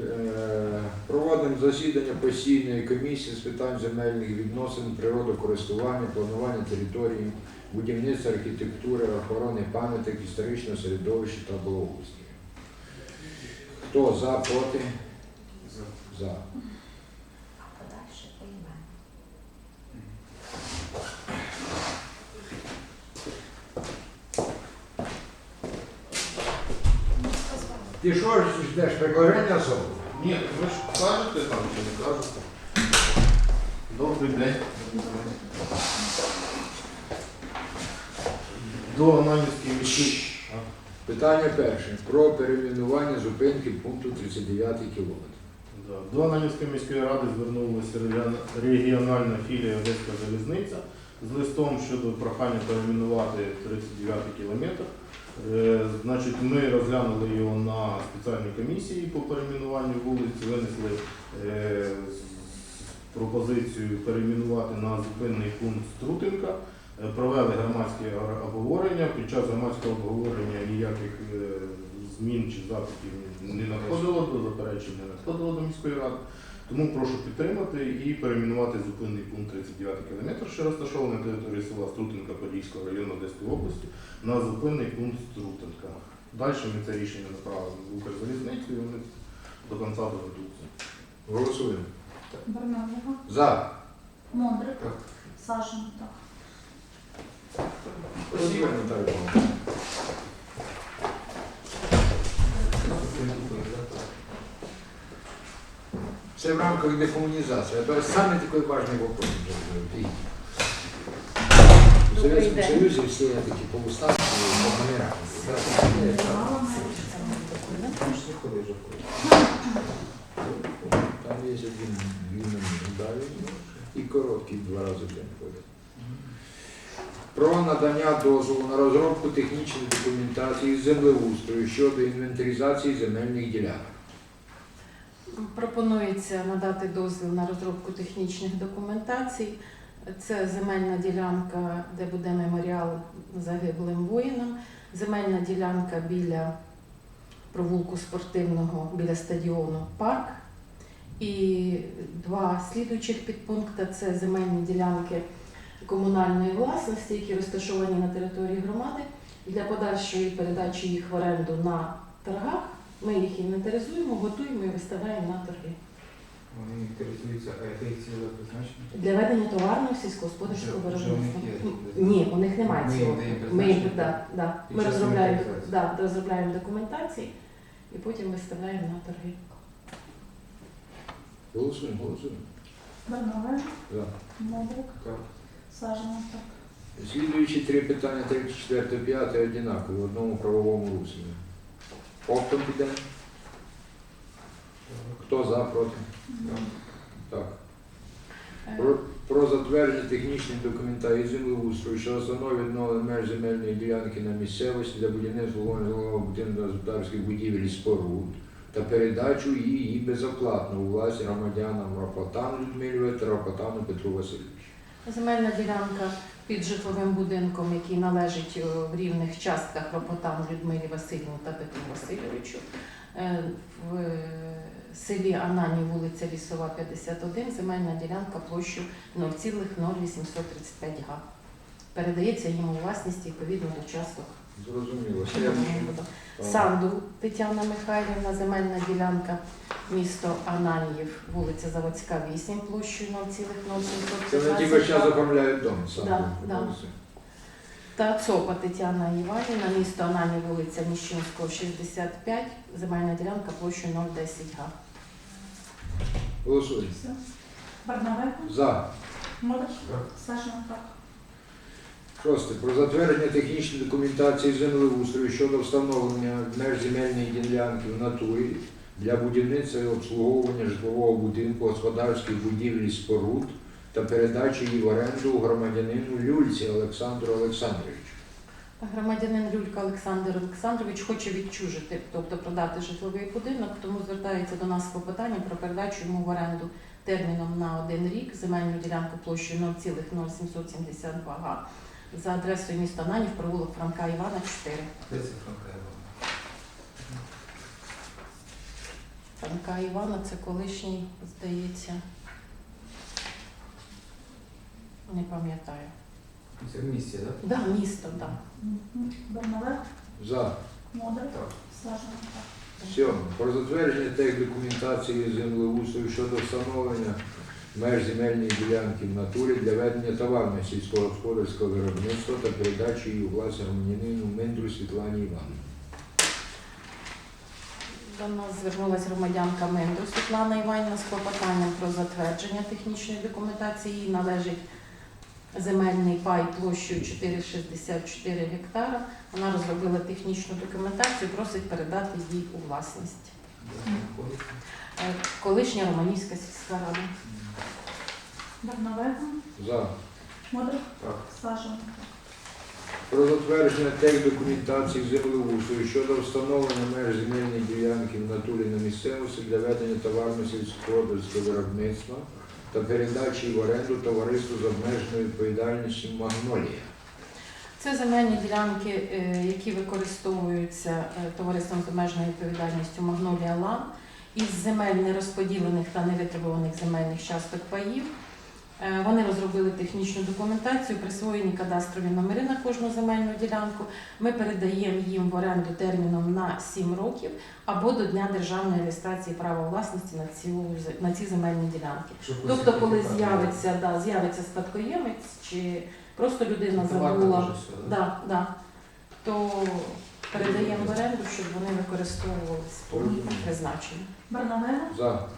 Е, Проводимо засідання постійної комісії з питань земельних відносин, природокористування, планування території, будівництва, архітектури, охорони пам'яток, історичного середовища та благоустрою. Хто за, проти? За. Ти що ж ждеш прикликання особи? Ні, ви ж кажете там чи не кажете? Добрий день. До Ананівської міської. Питання перше. Про перейменування зупинки пункту 39 кілометр. Да. До Ананівської міської ради звернулася регіон- регіональна філія Одеська залізниця з листом щодо прохання перейменувати 39 кілометр. Е, Значить, ми розглянули його на спеціальній комісії по перейменуванню вулиці, винесли е, пропозицію перейменувати на зупинний пункт Струтинка. Е, Провели громадське обговорення. Під час громадського обговорення ніяких змін чи запитів не надходило, до заперечень не надходило до міської ради. Тому прошу підтримати і перейменувати зупинний пункт 39 км, що розташований на території села Струтинка Подільського району Одеської області, на зупинний пункт Струтинка. Далі ми це рішення направимо в Укрзалізницю і вони до кінця доведуться. Голосуємо. Барнавова, За. Мондрик, Так. Саженко. Спасибо, Наталія. Павлівна. Це в рамках декомунізації. Это самый такой важный вопрос. Видите. В Добрий Советском день. Союзе все такі по уставу, по номерам. Мало Там є один длинний далі і короткий два рази в день ходять. Про надання дозволу на розробку технічної документації з землеустрою щодо інвентаризації земельних ділянок. Пропонується надати дозвіл на розробку технічних документацій. Це земельна ділянка, де буде меморіал загиблим воїнам, земельна ділянка біля провулку спортивного біля стадіону парк. І два слідуючих підпункти це земельні ділянки комунальної власності, які розташовані на території громади. Для подальшої передачі їх в оренду на торгах ми їх інвентаризуємо, готуємо і виставляємо на торги. Вони інтересуються, а яке їх ціле призначення? Для ведення товарного сільськогосподарського Вже- вже виробництва. у них є Ні, у них немає Ми цього. даємо Ми, їм- призначення? да, да. Ми розробляємо, да, розробляємо документації і потім виставляємо на торги. Голосуємо, голосуємо. Барнавова, За. Так. Саженко. Слідуючі три питання, 3, 4, 5 однакові в одному правовому руслі. Оптом піде. Хто за, проти? Так. Про, про затвердження технічної документації землеустрою, що встановлює відновлення меж земельної ділянки на місцевості для будівництва житлового будинку господарських будівель і споруд та передачу її безоплатно у власність громадянам Ропотану Людмилі та Ропотану Петру Васильовичу. Земельна ділянка під житловим будинком, який належить е, в рівних частках Ропотан Людмилі Васильівні та Петру Васильовичу. Е, В е, селі Анані, вулиця Лісова, 51, земельна ділянка площу 0,0835 га. Передається їм у власність відповідно до часток. Зрозуміло. Санду Тетяна Михайлівна, земельна ділянка, місто Ананіїв, вулиця Заводська, 8, площею Це вони тільки зараз оформляють дом сам. Да, да. Та ЦОПа Тетяна Іванівна, місто Анані, вулиця Міщинського, 65, земельна ділянка площею 010 га. Голосуємо. Барнавова, За. Мондрик, Так. Шосте. Про затвердження технічної документації землеустрою щодо встановлення меж земельної ділянки в натурі для будівництва і обслуговування житлового будинку, господарських будівель і споруд та передачі її в оренду громадянину Люльці Олександру Олександровичу. Громадянин Люлька Олександр Олександрович хоче відчужити, тобто продати житловий будинок, тому звертається до нас з клопотанням про передачу йому в оренду терміном на один рік земельну ділянку площею 0,0772 га за адресою міста Нанів, провулок Франка Івана, 4. Де це Франка Івана? Франка Івана, це колишній, здається. Не пам'ятаю. Це в місті, так? Да, місто, так. Мгм. Барнавега. За. Модрик. Так. Саженко. Сьоме. Про затвердження тех документації землеустрою щодо встановлення меж земельної ділянки в натурі для ведення товарного сільськогосподарського виробництва та передачі її у власне громадянину Мендру Світлані Івановні. До нас звернулася громадянка Менду Світлана Іванівна з клопотанням про затвердження технічної документації. Їй належить земельний пай площею 4,64 гектара. Вона розробила технічну документацію, просить передати їй у власність. Колишня Романівська сільська рада. Барнавега. За. Модрик. Так. Про затвердження тех документації землеустрою щодо встановлення меж земельної ділянки в натурі на місцевості для ведення товарно сільськогосподарського виробництва та передачі в оренду товариству з обмеженою відповідальністю Магнолія. Це земельні ділянки, е, які використовуються е, товариством з обмеженою відповідальністю Магнолія Лан із земель нерозподілених та невитребуваних земельних часток паїв. Е, Вони розробили технічну документацію, присвоєні кадастрові номери на кожну земельну ділянку. Ми передаємо їм в оренду терміном на 7 років або до дня державної реєстрації права власності на ці, на ці земельні ділянки. Тобто, коли з'явиться, да, з'явиться спадкоємець, чи просто людина. Це забула, дуже да? да, то передаємо в оренду, щоб вони використовувалися по призначенню. Барнавега. За.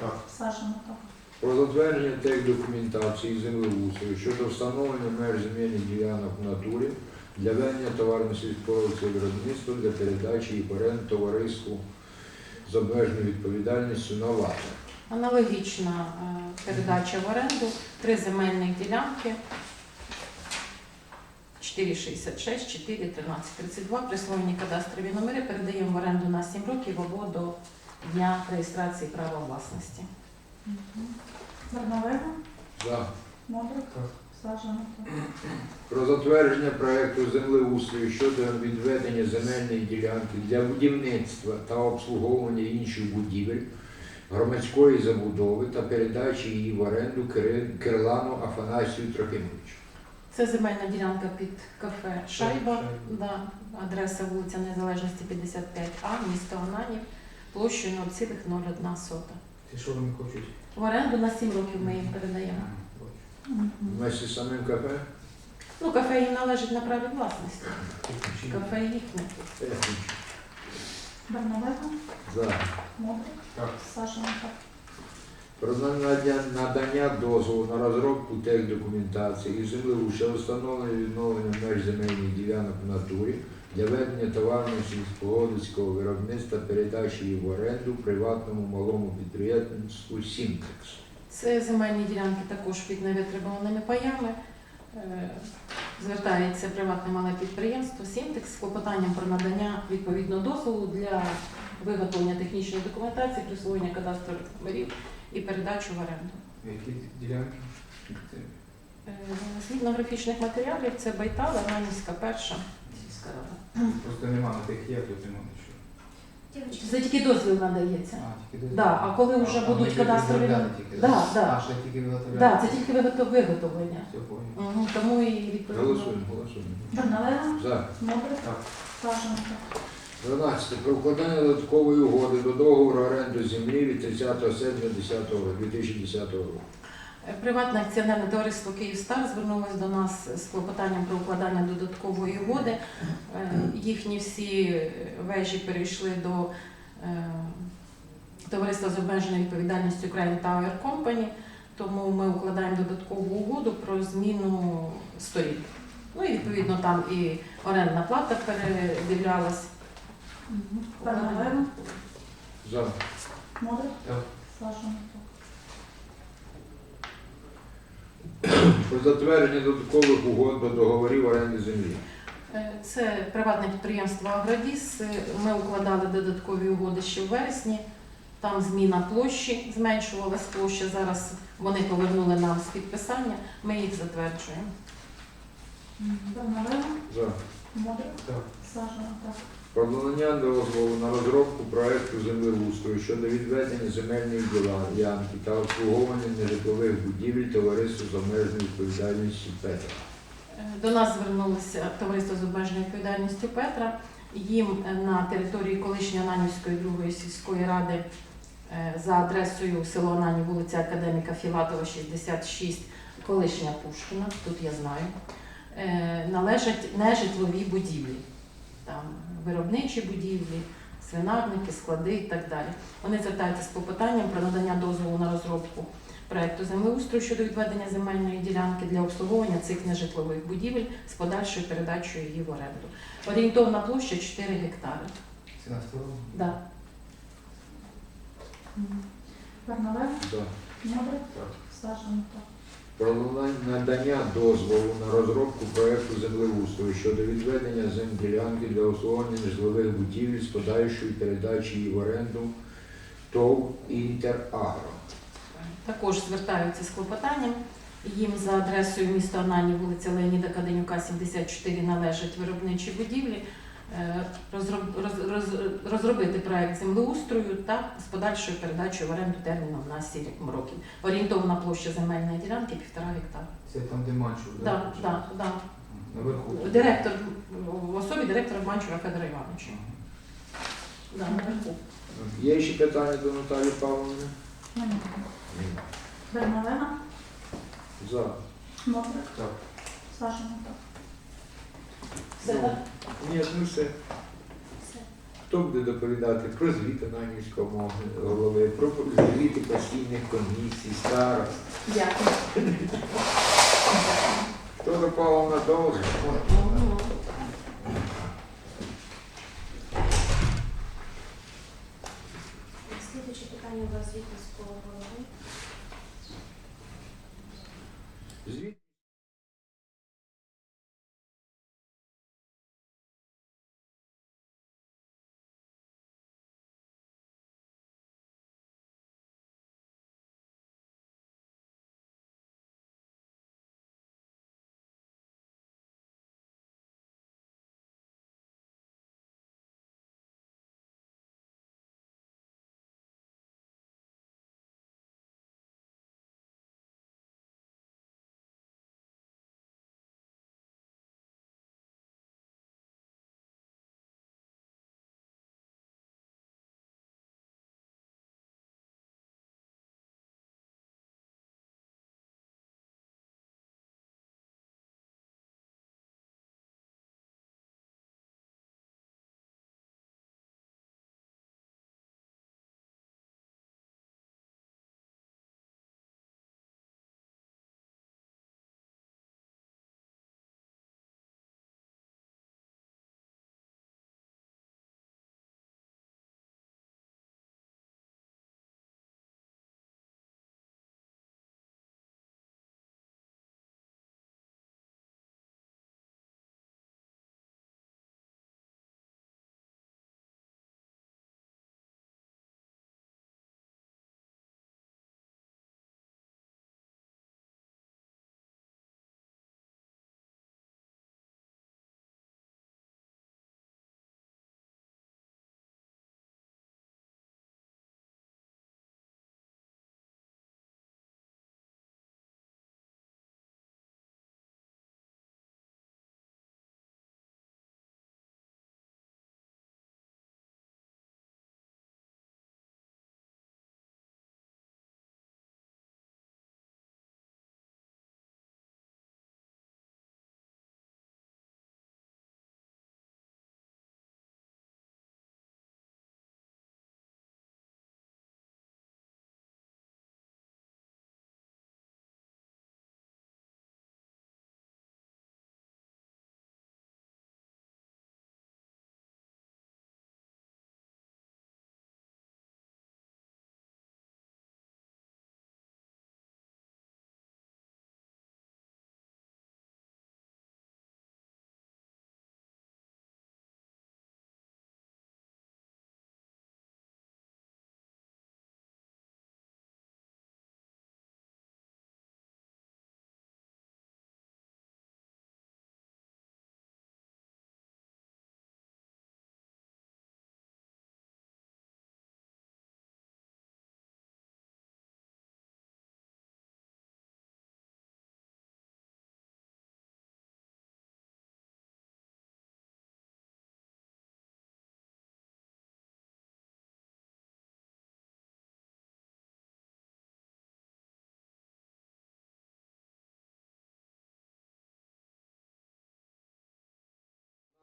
Так. Саженко. Про затвердження тех документації землеустрою щодо встановлення меж земельних ділянок в натурі для ведення товарно сільськогосподарського виробництва для передачі їх в оренду товариству з обмеженою відповідальністю на Новатор. Аналогічна е, передача в оренду, три земельних ділянки. 4,66, 4, 13, 32, присвоєні кадастрові номери, передаємо в оренду на 7 років або до дня реєстрації права власності. Барнавега. За. Модрик. Саженко. Про затвердження проекту землеустрою щодо відведення земельної ділянки для будівництва та обслуговування інших будівель громадської забудови та передачі її в оренду Кирлану Афанасію Трохимовичу. Це земельна ділянка під кафе Шайба, Шайба. да, адреса вулиця Незалежності 55А, місто Ананів, площею 0,01. Ти що вони хочуть? В оренду на 7 років ми їм передаємо. Вместе з самим кафе? Ну, кафе їм належить на праві власності. Кафе їхнє. Технічно. Барнавега. За. Так. Саженко. Про надання, дозволу на розробку техдокументації і землеустрою встановлення відновлення меж земельних ділянок в натурі для ведення товарного сільськогосподарського виробництва передачі її в оренду приватному малому підприємству Сінтекс. Це земельні ділянки також під невитребуваними паями. Е, Звертається приватне мале підприємство Сінтекс з клопотанням про надання відповідного дозволу для виготовлення технічної документації, присвоєння кадастрових номерів і передачу в оренду. Які ділянки? Е, Згідно графічних матеріалів, це Байтала, Ранівська перша сільська рада. Просто нема на тих є, тут нема нічого. Це тільки дозвіл надається. А, тільки Да, а коли вже А, будуть вони тільки кадастрові тільки, Да, да. А, ще тільки виготовляли? Да, це тільки виготов- виготовлення. Все, понял. Мгм, Тому і відповідно. Голосуємо, голосуємо. Барнавега. За. Модрик. Так. Саженко. 12. Про укладання додаткової угоди до договору оренди землі від 30 серпня 10 року, 2010 року. Е, Приватне акціонерне товариство Київстар звернулось до нас з клопотанням про укладання додаткової угоди. Е, Їхні всі вежі перейшли до е, товариства з обмеженою відповідальністю Ukraine Tower Company, тому ми укладаємо додаткову угоду про зміну сторін. Ну і відповідно там і орендна плата передивлялась. Барнавега. За. Модрик. Так. Саженко. Про затвердження додаткових угод до договорів оренди землі. Е, Це приватне підприємство Агродіс. Е, Ми укладали додаткові угоди ще в вересні. Там зміна площі, зменшувалась площа. Зараз вони повернули нам з підписання. Ми їх затверджуємо. Барнавега. За. Модрик. Так. Саженко. Про надання дозволу на розробку проекту землеустрою щодо відведення земельної ділянки та обслуговування нежитлових будівель товариству з обмеженою відповідальністю Петра. Е, До нас звернулося товариство з обмеженою відповідальністю Петра. Їм е, на території колишньої Ананівської другої сільської ради е, за адресою село Анані, вулиця Академіка Філатова, 66, колишня Пушкіна, тут я знаю, належать нежитлові будівлі. Там виробничі будівлі, свинарники, склади і так далі. Вони звертаються з попитанням про надання дозволу на розробку проекту землеустрою щодо відведення земельної ділянки для обслуговування цих нежитлових будівель з подальшою передачею її в оренду. Орієнтовна площа 4 гектари. Це на сторону? Да. За. Модрик. Так. Саженко. Про надання дозволу на розробку проекту землеустрою щодо відведення земледілянки для обслуговування нежитлових будівель з подальшою передачі її в оренду ТОВ Інтерагро. Також звертаються з клопотанням. Їм за адресою міста Анані, вулиця Леоніда Каденюка, 74 належать виробничі будівлі. Е, розроб- роз- роз- розробити проект землеустрою та з подальшою передачею в оренду терміном на 7 років. Орієнтовна площа земельної ділянки півтора гектара. Це там, де манчу, Да, да, да. Наверху. Директор в особі директора Банчура Федора Івановича. Да, наверху. Є ще питання до Наталі Павловни? Немає. Ні. Бернавега. За. Модрик. Так. Все. Ні, ну все. Хто буде доповідати про звіт Ананівського мого голови, про звіти постійних комісій, старост? Дякую. Хто допав на? Мгм. Слідуюче питання у вас звіт міського голови. Звіт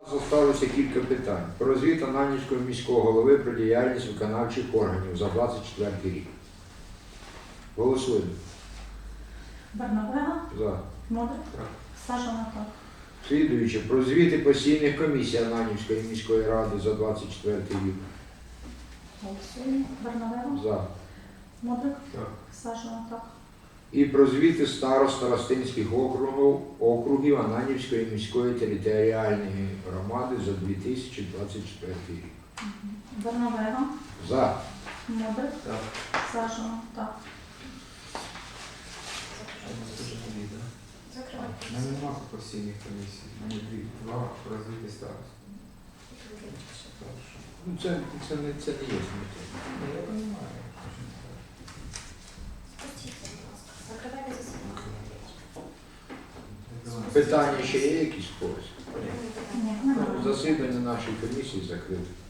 Залишилося кілька питань. Про звіт Ананівського міського голови про діяльність виконавчих органів за 24 рік. Голосуємо. Бернавега, За. Модрик, Так. Сажена так. Слідуючи, про звіти постійних комісій Ананівської міської ради за 24 рік. Голосуємо. Бернавега, За. Модрик, Так. Сажена так. І про звіти старост старостинських округів, округів Ананівської міської територіальної громади за 2024 рік. Бернавега, За. Модрик, Так. Сажена так. У мене нема постійних комісій. У мене дві. Два розвити старост. Ну, це, це, не, це не є сміття. Я розумію. Закривайте засідання. Питання ще є якісь в когось? Засідання нашої комісії закрите.